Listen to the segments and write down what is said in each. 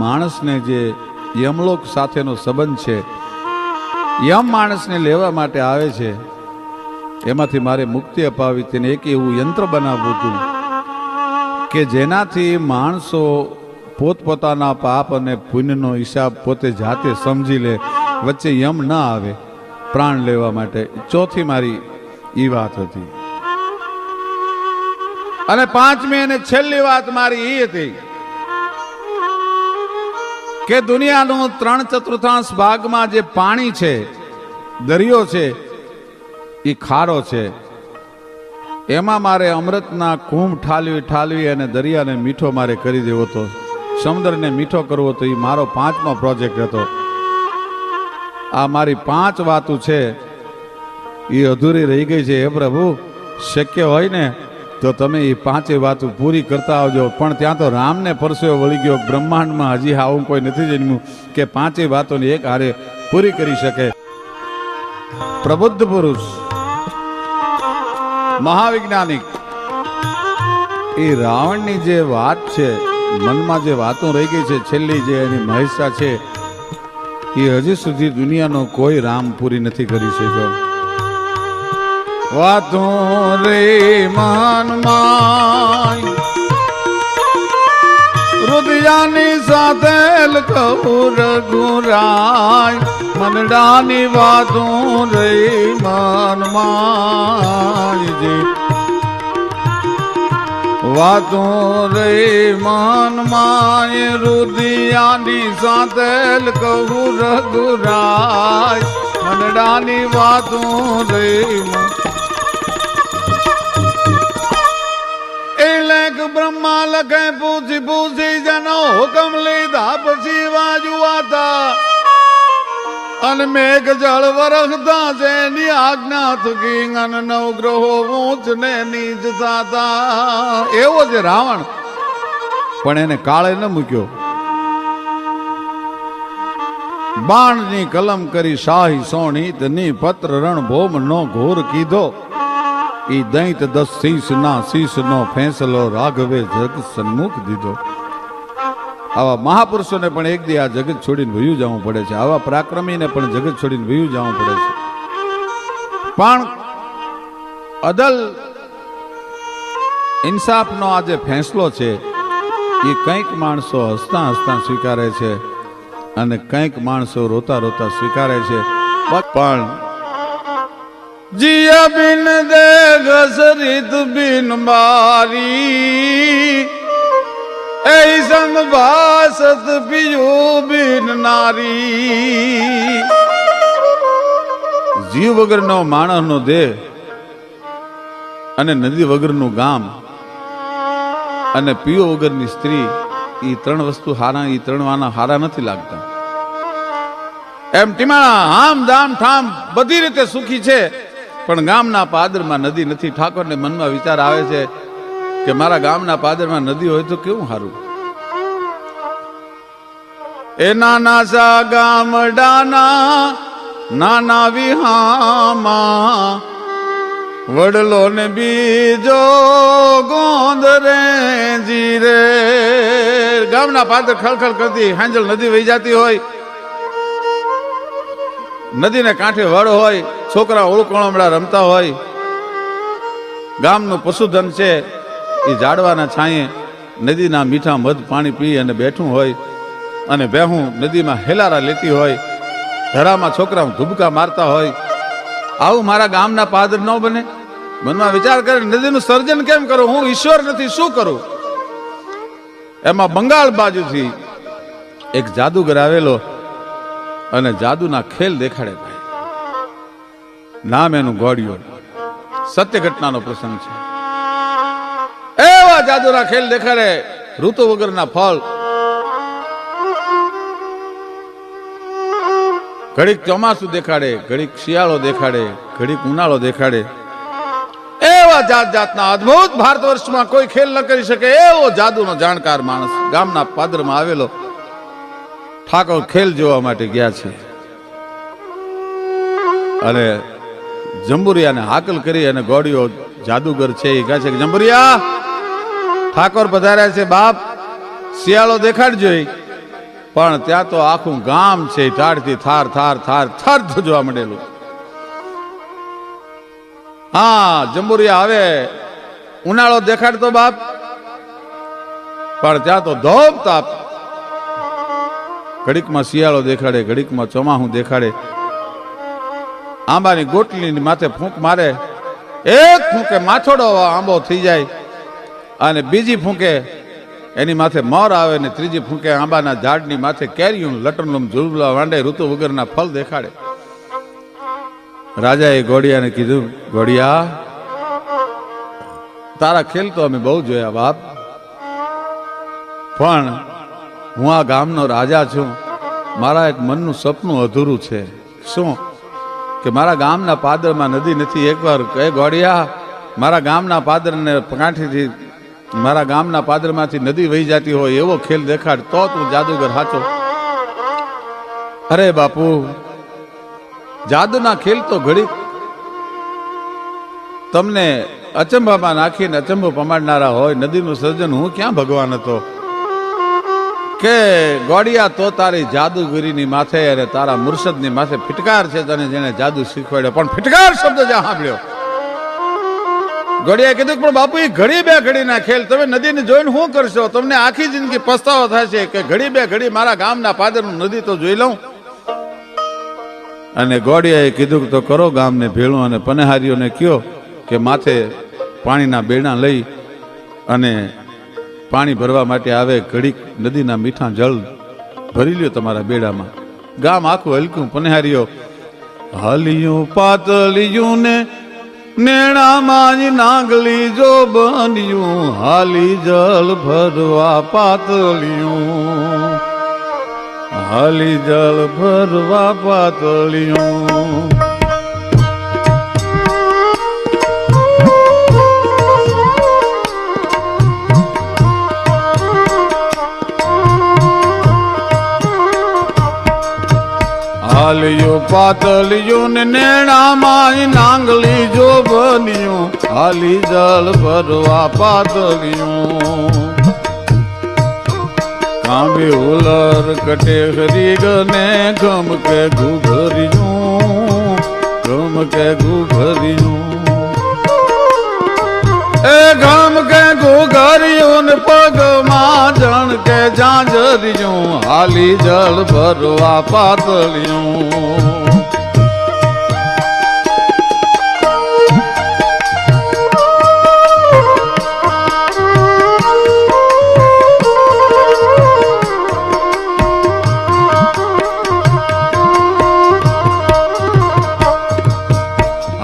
માણસને જે યમલોક સાથેનો સંબંધ છે, યમ માણસને લેવા માટે આવે છે, એમાંથી મારે મુક્તિ અપાવી તેને એક એવું યંત્ર બનાવવું હતું કે જેનાથી માણસો પોતપોતાના પાપ અને પુણ્યનો હિસાબ પોતે જાતે સમજી લે, વચ્ચે યમ ન આવે, પ્રાણ લેવા માટે. ચોથી મારી એ વાત હતી. અને પાંચમી અને છેલ્લી વાત મારી એ હતી કે દુનિયાનું ત્રણ ચતુર્થાંશ ભાગમાં જે પાણી છે, દરિયો છે એ ખારો છે. એમાં મારે અમૃતના કુંભ ઠાલવી ઠાલવી અને દરિયાને મીઠો મારે કરી દેવો હતો સમુદ્રને મીઠો કરવો તો એ મારો પાંચમો પ્રોજેક્ટ હતો. આ મારી પાંચ વાતો છે એ અધૂરી રહી ગઈ છે, હે પ્રભુ? શક્ય હોય ને? તો તમે એ પાંચે વાતો પૂરી કરતા આવજો. પણ ત્યાં તો રામને પરસેવો વળી ગયો. બ્રહ્માંડમાં હજી આવું કોઈ નથી જન્મ્યું કે પાંચે વાતોને એક હારે પૂરી કરી શકે. પ્રબુદ્ધ પુરુષ, મહાવૈજ્ઞાનિક, એ રાવણની જે વાત છે, મનમાં જે વાતો રહી ગઈ છે, છેલ્લી જે એની મહેસા છે, એ હજી સુધી દુનિયાનો કોઈ રામ પૂરી નથી કરી શક્યો. વાતો રે માય. રુદિયાની સાથે કહું રઘુરાય મનડાની વાતો રે માન માય વાતો રે મનમાં રુદિયાની સાથે કહું રઘુરાય મનડાની વાતો રે મન બ્રહ્મા લખે પૂછી પૂછી જનો હુકમ લીધા પછી વાજુ આતા અને મેઘ જળ વરખતા છે એની આજ્ઞા થકી અને નવ ગ્રહો ઊંચ ને નીચ થતા એવો છે રાવણ. પણ એને કાળે ન મૂક્યો. બાણની કલમ કરી શાહી સોણી તની પત્ર રણ ભોમ નો ઘોર કીધો. ઈ દૈત દસ શીશ ના શીશ નો ફેંસલો રાઘવે જગ સન્મુખ દીધો. આવા મહાપુરુષોને પણ એક દી આ જગત છોડીને વયું જવું પડે છે. આવા પરાક્રમીને પણ જગત છોડીને વયું જવું પડે છે. પણ અદલ ઇન્સાફનો આ જે ફેંસલો છે એ કંઈક માણસો હસતા હસતા સ્વીકારે છે અને કંઈક માણસો રોતા રોતા સ્વીકારે છે. પણ जिया बिन दे घसरित बिन मारी ऐसन भासत पियो बिन नारी જીવ વગરનો માણસનો દેહ અને નદી વગરનું ગામ અને પીઓ વગરની સ્ત્રી એ ત્રણ વસ્તુ હારા એ ત્રણ વાના હારા નથી લાગતા એમ ટીમાણા હામ દામ ઠામ બધી રીતે સુખી છે પણ ગામના પાદરમાં નદી નથી. ઠાકોરને મનમાં વિચાર આવે છે કે મારા ગામના પાદરમાં નદી હોય તો કેવું સારું? એ નાના સા ગામડાના, નાના વિહામાં વડલો ને બીજો ગોંદ રે જીરે ગામના પાદર ખળખળ કરતી હાંજલ નદી વહી જતી હોય. નદીને કાંઠે વડ હોય, છોકરા ઓળકોળમડા રમતા હોય. ગામનું પશુધન છે, એ ઝાડવાના છાંયે નદીના મીઠા મધ, પાણી પી અને બેઠું હોય અને બેહું નદીમાં હેલારા લેતી હોય, ધરામાં છોકરા ધુબકા મારતા હોય. આવું મારા ગામના પાદર ન બને. મનમાં વિચાર કરે નદીનું સર્જન કેમ કરું? હું ઈશ્વર નથી, શું કરું? એમાં બંગાળ બાજુથી એક જાદુગર આવેલો અને જાદુના ખેલ દેખાડે ભાઈ નામ એનું ગોડિયો સત્ય ઘટનાનો પ્રસંગ છે. એવા જાદુના ખેલ દેખાડે ઋતુ વગરના ફળ. ઘડીક ચોમાસું દેખાડે, ઘડીક શિયાળો દેખાડે, ઘડીક ઉનાળો દેખાડે. એવા જાત જાતના અદભુત ભારત વર્ષમાં કોઈ ખેલ ન કરી શકે એવો જાદુનો જાણકાર માણસ ગામના પાદરમાં આવેલો ઠાકોર ખેલ જોવા માટે ગયા છે. અને જંબુરિયાને હાકલ કરી અને ગોળીઓ જાદુગર છે એ કહે છે કે, જંબુરિયા, ઠાકોર પધાર્યા છે બાપ, શિયાળો દેખાડજો. પણ ત્યાં તો આખું ગામ છે એ ટાઢથી થાર થાર થાર થાર જોવા મળેલું હા, જંબુરિયા આવે. ઉનાળો દેખાડતો બાપ. પણ ત્યાં તો ધોપ તાપ. ઘડીકમાં શિયાળો દેખાડે, ઘડીકમાં ચોમાહું દેખાડે. આંબાની ગોટલીની માથે ફૂંક મારે. એક ફૂંકે માછોડો આંબો થઈ જાય અને બીજી ફૂંકે એની માથે મોર આવે ને ત્રીજી ફૂંકે આંબાના ઝાડની માથે કેરીયું લટરલુમ ઝુલબલા વાંડે, ઋતુ વગરના ફળ દેખાડે. રાજાએ ઘોડિયાને કીધું ઘોડિયા તારા ખેલ તો અમે બહુ જોયા બાપ. પણ હું આ ગામનો રાજા છું. મારા એક મનનું સપનું અધૂરું છે. શું? કે મારા ગામના પાદરમાં નદી નથી? એકવાર કહે, ગોડિયા, મારા ગામના પાદરને કાંઠીથી મારા ગામના પાદરમાંથી નદી વહી જતી હોય એવો ખેલ દેખાડ, તો તું જાદુગર હાચો. અરે બાપુ, જાદુના ખેલ તો ઘડી. તમને અચંબામાં નાખીને અચંબો પમાડનારા હોય, નદીનું સર્જન હું ક્યાં ભગવાન હતો? કે ગોડિયા તો તારી જાદુગીરીની માથે અને તારા મુર્શદની માથે ફિટકાર છે તને જેને જાદુ શીખવાડ્યો. પણ ફિટકાર શબ્દ જ્યાં સાંભળ્યો. ગોડિયા કીધું પણ બાપુ, એ ઘડી બે ઘડીના ખેલ. તમે નદીને જોઈને શું કરશો? તમને આખી જિંદગી પસ્તાવો થશે કે ઘડી બે ઘડી મારા ગામના પાદરનું નદી તો જોઈ લઉં. અને ગોડિયાએ કીધું તો કરો ગામને ભેળું અને પનેહારીઓને કયો કે માથે પાણીના બેડા લઈ અને પાણી ભરવા માટે આવે, ઘડીક નદીના મીઠા જળ ભરી લ્યો તમારા બેડામાં. ગામ આખું હલકું પનહાર્યો. હલિયું પાતલિયું ને નેણામાં જ નાગલી જો બન્યું. હાલી જલ ભરવા પાતલિયું હાલી જલ ભરવા પાતળિયું. હાલિયું પાતળિયું ને નેણામાં નાંગલી જો બન્યું. હાલી જળ ભરવા પાતળિયું કાંબે ઉલર કટે હરી ગને ગમ કે ઘુઘરિયું ગમ કે ઘુઘરિયું એ ગમ કે ઘુઘરિયું ને પગમાં જણ કે ઝાંઝરિયું હાલી જળ ભરવા પાતળિયું.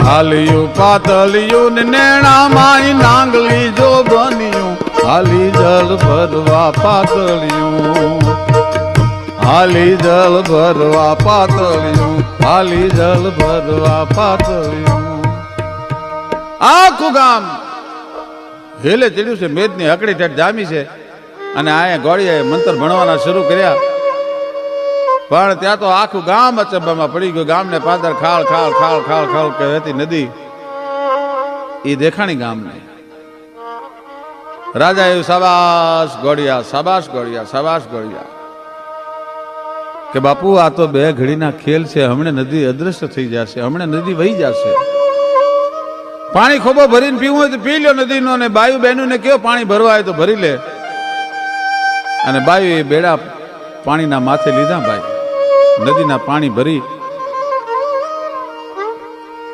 હાલિયું પાતળિયું ને નેણામાં નાંગલી જો બન્યું હાલી જલ ભરવા પાતળિયું. હાલી જલ ભરવા પાતળિયું. હાલી જલ ભરવા પાતળિયું. આખું ગામ હેલે ચડ્યું છે, મેદની હકડી ઠેઠ જામી છે. અને આયા ગોળીએ મંત્ર ભણવાના શરૂ કર્યા. પણ ત્યાં તો આખું ગામ અચંબામાં પડી ગયું. ગામને પાદર ખાળ ખાળ ખાળ ખાળ ખાળ કહેતી નદી. એ દેખાણી ગામને. રાજા એવું સાબાસ ગોળિયા સાબાસ ગોળિયા સાબાસ ગોળિયા. કે બાપુ, આ તો બે ઘડીના ખેલ છે, હમણે નદી અદ્રશ્ય થઈ જશે, હમણે નદી વહી જશે. પાણી ખોબો ભરીને પીવું હોય તો પી લો નદીનો અને બાયુ બહેનું ને કયો પાણી ભરવા હોય તો ભરી લે. અને બાયુ એ બેડા પાણીના માથે લીધા ભાઈ. નદીના પાણી ભરી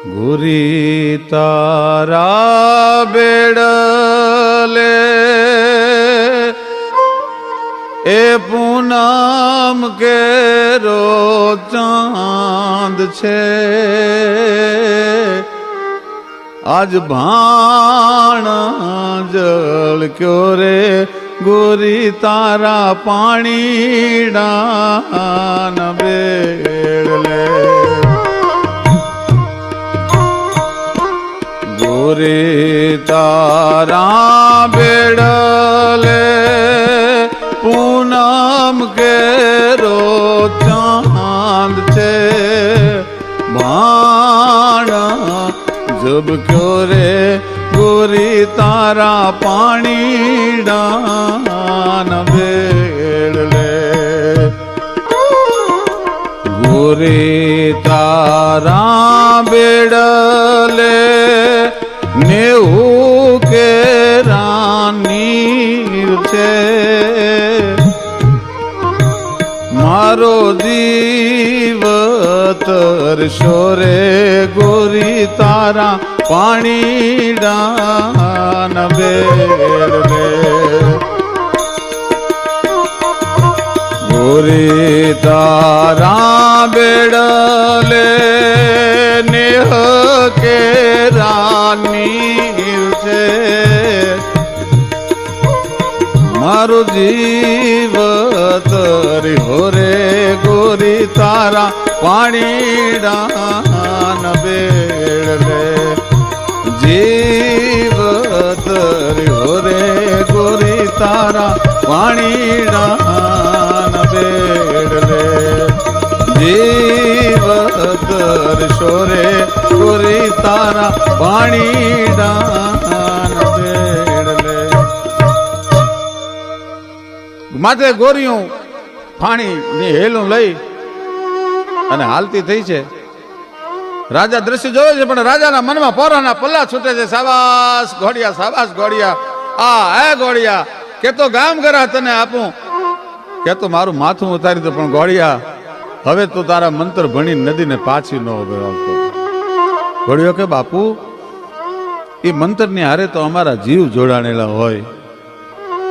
ગુરી તારા બેડલે એ પૂનમ કેરો ચાંદ છે આજ ભાણ જળ ક્યો રે ગોરી તારા પાણી ડાન બેડલે ગોરી તારા બેડલે પૂનમ કેરો ચાંદ છે ભાણા જબ ક્યો રે ગોરી તારા પાણી ડાન બેડલે ગોરી તારા બેડલે તરશો રે ગોરી તારા પાણી ડાન બેડ રે. ગોરી તારા બેડલે નેહ કે રાની છે. મારું જીવ પાણી ડાન બેડ રે જીવ તરી રે ગોરી તારા પાણી ડાન બેડલે જીવ તરશો રે ગોરી તારા પાણી ડાન બેડ રે માટે ગોરીયું પાણી ની હેલું લઈ અને હાલતી થઈ છે. રાજા દ્રશ્ય જોવે છે, પણ રાજાના મનમાં પોરાના પલ્લા છૂટે છે. સાબાસ ઘોડિયા સાબાસ ઘોડિયા આ, હે ઘોડિયા કે તો ગામ ગરા તને આપું. કે તો મારું માથું ઉતારી દો, પણ ઘોડિયા હવે તું તારા મંત્ર ભણી નદીને પાછી ન આવતો ઘોડિયો કે, બાપુ એ મંત્રની હારે તો અમારા જીવ જોડાણેલા હોય.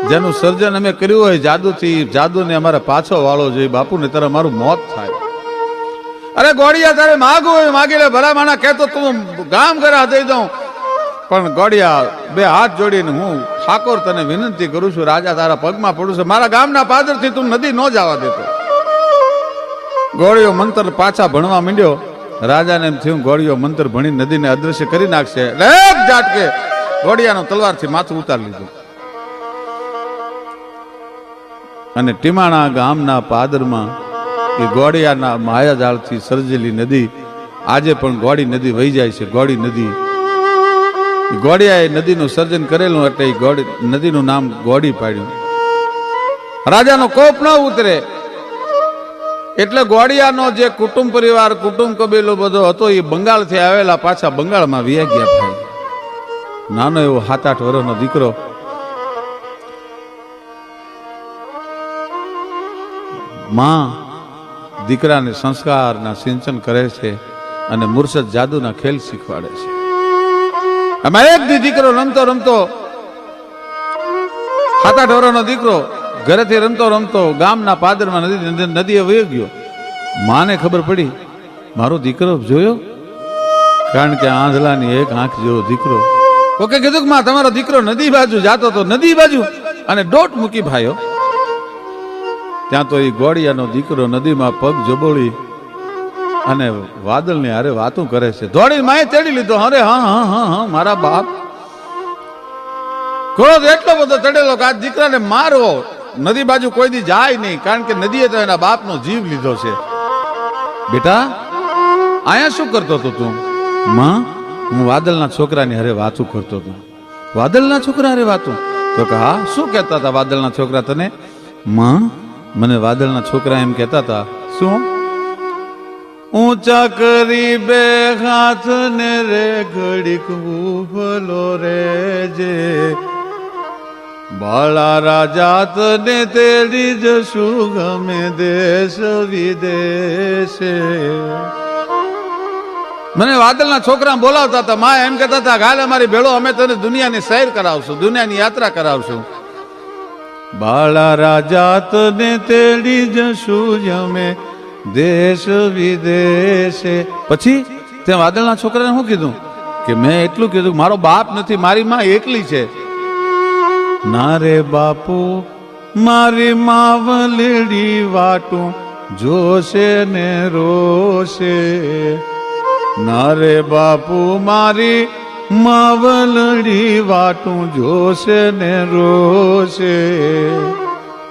જેનું સર્જન અમે કર્યું હોય, જાદુથી, જાદુને અમારે પાછો વાળો જોઈએ. બાપુ ને તારે મારું મોત થાય. અરે ગોડિયા, તારે માગવું હોય માગી લે ભલા માણા કહેતો તું ગામ ઘરા દઈ દઉં પણ ગોડિયા, બે હાથ જોડીને હું ઠાકોર તને વિનંતી કરું છું, રાજા તારા પગમાં પડું છું. મારા ગામના પાદરથી તું નદી ન જવા દેતો ગોળીઓ મંત્ર પાછા ભણવા માંડ્યો. રાજાને એમ થયું, ગોળીઓ મંત્ર ભણી નદીને અદ્રશ્ય કરી નાખશે. એક ઝાટકે ગોળિયાનો તલવારથી માથું ઉતારી લીધું. અને ટીમાણા ગામના પાદરમાં એ ગોળિયાના માયાજાળથી સર્જેલી નદી, આજે પણ ગોળી નદી વહી જાય છે, ગોળી નદી. એ ગોળિયાએ નદીનું સર્જન કરેલું એટલે એ ગોળી, નદીનું નામ ગોળી પાડ્યું. રાજાનો કોપ ન ઉતરે. એટલે ગોળિયાનો જે કુટુંબ પરિવાર, કુટુંબ કબીલો બધો હતો, એ બંગાળથી આવેલા પાછા બંગાળમાં વ્યા ગયા ભાઈ. નાનો એવો સાત આઠ વર્ષનો દીકરો. માં દીકરાને સંસ્કારના સિંચન કરે છે અને મુર્શદ જાદુના ખેલ શીખવાડે છે. આમાં એક દીકરો રમતો રમતો, સાત ઢોરાનો દીકરો ઘરેથી રમતો રમતો ગામના પાદરમાં નદી નદીએ વહી ગયો. માને ખબર પડી, મારો દીકરો જોયો? કારણ કે આંધલાની એક આંખ જેવો દીકરો. કોકે કીધું કે, માં, તમારો દીકરો નદી બાજુ જાતો તો નદી બાજુ. અને દોટ મૂકી ભાઈઓ ત્યાં તો એ ગોળિયાનો દીકરો નદીમાં પગ જબોળી અને વાદળની હારે વાતું કરે છે. દોડી માએ તેડી લીધો. અરે હા હા હા હા, મારા બાપ. ક્રોધ એટલો બધો ચડેલો કે આ દીકરાને મારવો નદી બાજુ કોઈ દી જાય નહીં, કારણ કે નદીએ તો એના બાપનો જીવ લીધો છે. બેટા અહીંયા શું કરતો હતો તું? માં, હું વાદળના છોકરાની હારે વાતું કરતો હતો. વાદળના છોકરા હારે વાતું? તો કે હા, શું કહેતા હતા વાદળના છોકરા તને? માં મને વાદળના છોકરા એમ કહેતા હતા, શું? ઊંચા કરી બે હાથ ને રે ઘડીક ઉભલો રે જે. બાળા રાજા તને તેડી જશું ગમે દેશ વિદેશે. મને વાદળના છોકરા બોલાવતા હતા, મા એમ કહેતા હતા ગાલે મારી ભેળો અમે તને દુનિયાની સૈર કરાવશું, દુનિયાની યાત્રા કરાવશું. બાળા રાજા તને તેડી જશું જમે, દેશ વિદેશે. પછી ત્યાં વાદળના છોકરાને શું કીધું કે મેં એટલું કીધું મારો બાપ નથી, મારી માં એકલી છે. ના રે બાપુ, મારી માવલેડી વાટું જોશે ને રોશે. ના રે બાપુ, મારી માવલડી વાટું જોશે ને રોશે.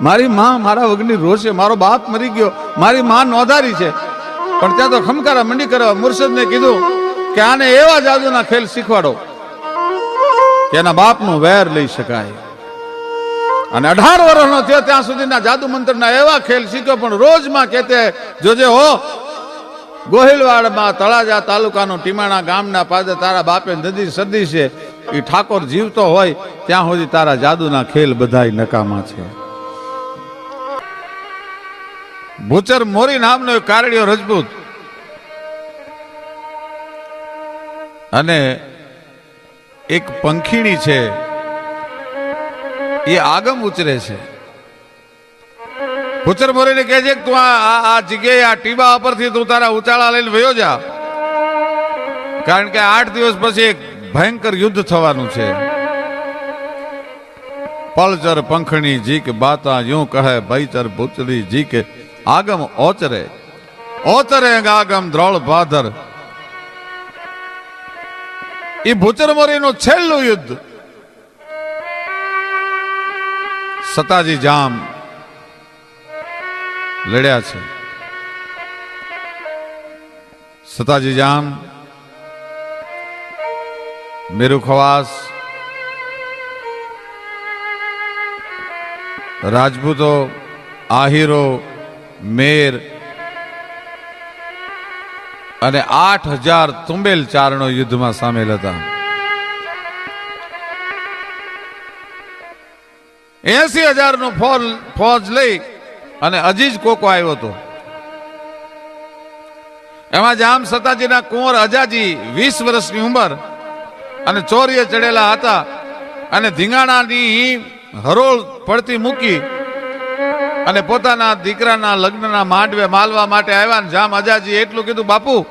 મારી માં મારા વગરની રોશે. મારો બાપ મરી ગયો. મારી માં નોંધારી છે. પણ ત્યાં તો ખમકારા મંડી કરવા મુર્શદને કીધું કે આને એવા જાદુના ખેલ શીખવાડો કે એના બાપનું વેર લઈ શકાય. અને અઢાર વર્ષનો થયો ત્યાં સુધીના જાદુ મંત્રના એવા ખેલ શીખ્યો, પણ રોજમાં કહેતે, જોજે હો ગોહિલવાડમાં તળાજા તાલુકાનું ટીમાણા ગામના પાદે તારા બાપે નદી સદી છે. એ ઠાકોર જીવતો હોય, ત્યાં સુધી તારા જાદુના ખેલ બધાય નકામા છે. ભૂચર મોરી નામનો એક કારડિયો રજપૂત. અને એક પંખીણી છે. એ આગમ ઉચરે છે. ભૂચર મોરીને કહે છે તું આ આ- જગ્યાએ આ ટીબા ઉપરથી તું તારા ઉચાળા લઈને વયો જા. કારણ કે આઠ દિવસ પછી એક ભયંકર યુદ્ધ થવાનું છે. પલચર પંખણી જીક બાતા યું કહે, ભયચર ભૂચરી જીક આગમ ઓચરે. ઓચરે આગમ દ્રોળ ભાદર. એ ભૂચરનું છેલ્લું યુદ્ધ. સતાજી જામ. લડ્યા છે. સતાજી જામ મેરુ રાજપૂતો, આહીરો, મેર અને આઠ હજાર તુંબેલ ચારણો યુદ્ધમાં સામેલ હતા. એસી હજાર નો ફોજ ફોજ લઈ અને અજીજ કોકો આવ્યો હતો. એમાં જામ સતાજીના કુંવર અજાજી વીસ વર્ષની ઉંમર અને ચોરીએ ચડેલા હતા અને ધીંગાણાની હરોળ પડતી મૂકી અને પોતાના દીકરાના લગ્નના માંડવે માલવા માટે આવ્યા ને જામ અજાજી એટલું કીધું, બાપુ,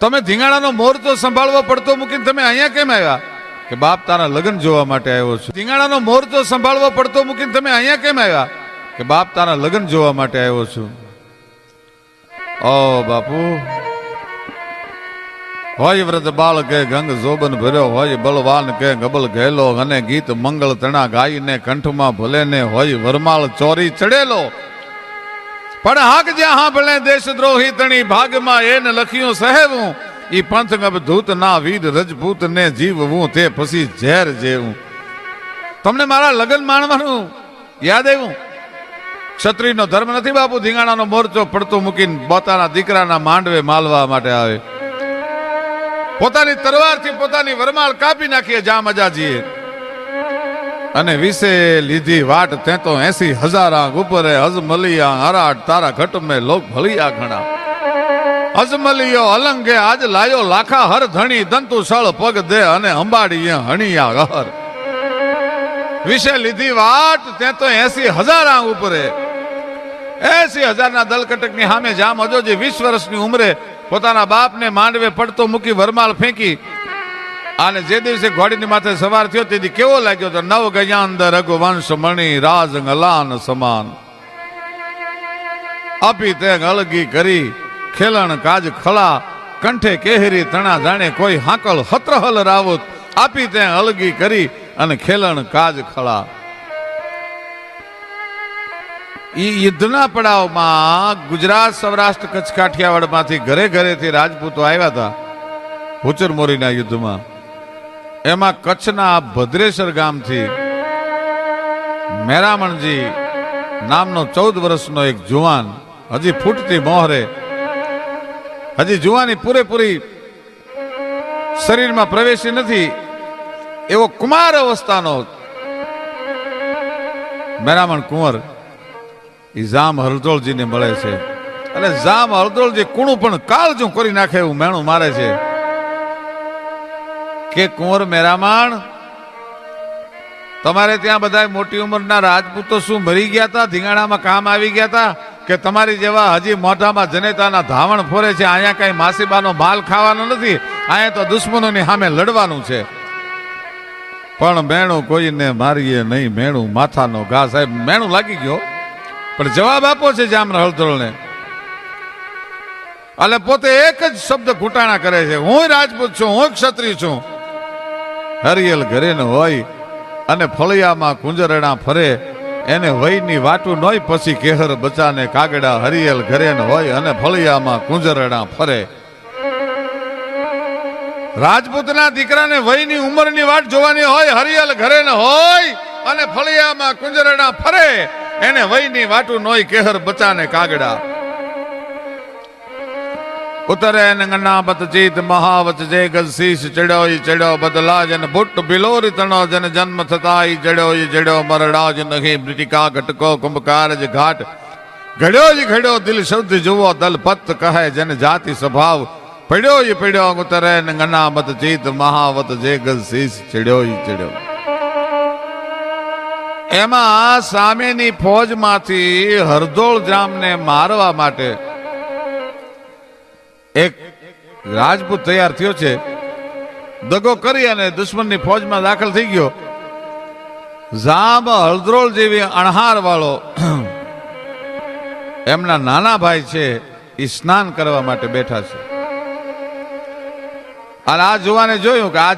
તમે ધીંગાણાનો મોરચો સંભાળવો પડતો મૂકીને તમે અહીંયા કેમ આવ્યા? કે બાપ તારા લગ્ન જોવા માટે આવ્યો છું. ધીંગાણાનો મોરચો સંભાળવો પડતો મૂકીને તમે અહીંયા કેમ આવ્યા? કે બાપ તારા લગ્ન જોવા માટે આવ્યો છું. ઓ બાપુ. હોય વ્રત બાળ કે ગંગ જોબન ભર્યો, હોય બલવાન કે ગબલ ઘેલો, અને ગીત મંગળ તણા ગાઈને કંઠમાં ભલે ને હોય વરમાળ ચોરી ચડેલો. પણ હાક જ્યાં હાંભળે દેશદ્રોહી તણી ભાગમાં એને લખ્યું સહેવું. ઈ પંથ ગબ ધૂત ના વીર રજપૂત ને જીવવું, તે પછી ઝેર જેવું. તમને મારા લગ્ન માણવાનું યાદ આવ્યું? ક્ષત્રિયનો ધર્મ નથી બાપુ, ધીંગાણાનો મોરચો પડતો મૂકીને પોતાના દીકરાના માંડવે માલવા માટે આવે. પોતાની તરવારથી પોતાની વરમાળ કાપી નાખીએ જામજાજીએ અને વિશે લીધી વાટ તે તો એસી હજારા ઉપરે હજમલિયા હરાટ તારા ઘટ મેં લોક ભલિયા ઘણા. અજમલિયો અલંગે આજ લાયો લાખા હર ધણી દંતુ સળ પગ દે અને અંબાડીએ હણિયા હર વિશે લીધી વાટ તે તો એસી હજારા ઉપરે એસી હજારના દલકટકની સામે જામ અજોજી વીસ વર્ષની ઉંમરે પોતાના બાપને માંડવે પડતો મૂકી વરમાલ ફેંકી. અને જે દિવસે ઘોડીની માથે સવાર થયો તેથી કેવો લાગ્યો તો નવ ગયાંદર રઘુવંશ મણી રાજ ગલાન સમાન. આપી તે અલગી કરી, ખેલણ કાજ ખળા કંઠે કેહરી તણા જાણે કોઈ હાકલ હત્રહલ રાવત. આપી તે અલગી કરી અને ખેલણ કાજ ખળા ઈ યુદ્ધના પડાવમાં ગુજરાત સૌરાષ્ટ્ર કચ્છ કાઠિયાવાડમાંથી ઘરે ઘરેથી રાજપૂતો આવ્યા હતા ભૂચરમોરીના યુદ્ધમાં. એમાં કચ્છના ભદ્રેશ્વર ગામથી મેરામણજી નામનો ચૌદ વર્ષનો એક જુવાન હજી ફૂટતી મોહરે, હજી જુવાની પૂરેપૂરી શરીરમાં પ્રવેશી નથી, એવો કુમાર અવસ્થાનો મેરામણ કુંવર એ જામ હરદોળજીને મળે છે. અને જામ હરદોળજી કુણું પણ કાળજું કરી નાખે એવું મેણું મારે છે. કે કુંવર મેરામાણ, તમારે ત્યાં બધા મોટી ઉંમરના રાજપૂતો શું મરી ગયા હતા ધીંગાણામાં કામ આવી ગયા હતા કે તમારી જેવા હજી મોઢામાં જનેતાના ધાવણ ફોરે છે, અહીંયા કઈ માસીબાનો માલ ખાવાનો નથી? અહીંયા તો દુશ્મનોની સામે લડવાનું છે. પણ મેણું કોઈને મારીએ નહીં, મેણું માથાનો ઘા. સાહેબ, મેણું લાગી ગયો. પણ જવાબ આપો છે જામ હળદળને એટલે પોતે એક જ શબ્દ ઘૂંટાણા કરે છે. હું રાજપૂત છું, હું ક્ષત્રિય છું. હરિયલ ઘરે ન હોય અને ફળિયામાં કુંજરણા ફરે, એને વયની વાટું નોય પછી કેહર બચાને કાગડા હરિયલ ઘરે ન હોય અને ફળિયામાં કુંજરણા ફરે. રાજપૂતના દીકરાને વયની ઉંમરની વાટ જોવાની હોય, હરિયલ ઘરે હોય અને ફળિયામાં કુંજરણા ફરે. એને વયની વાટું નોય કેહર બચાને કાગડા. ઉતરે નંગના બત ચીત મહાવત જે ગલશીશ ચડ્યો ઈ ચડ્યો બદલા જન ભુટ બિલોરી તણો જન જન્મ થતા ઈ જડ્યો ઈ જડ્યો મરડા જ નહીં. મૃતિકા ઘટકો કુંભકાર જ ઘાટ. ઘડ્યો જ ઘડ્યો દિલ શબ્દ જુઓ દલપત કહે જન જાતિ સ્વભાવ. પડ્યો ઈ પડ્યો ઉતરે નંગના બત ચિત મહાવત જે ગલશીશ ચડ્યો ઈ ચડ્યો. એમાં સામેની ફોજમાંથી હરદોળ જામને મારવા માટે એક રાજપૂત તૈયાર થયો છે. દગો કરી અને દુશ્મનની ફોજમાં દાખલ થઈ ગયો. જામ હળદ્રોળ જેવી અણહાર વાળો એમના નાના ભાઈ છે, એ સ્નાન કરવા માટે બેઠા છે. અને આ જોવાને જોયું કે આ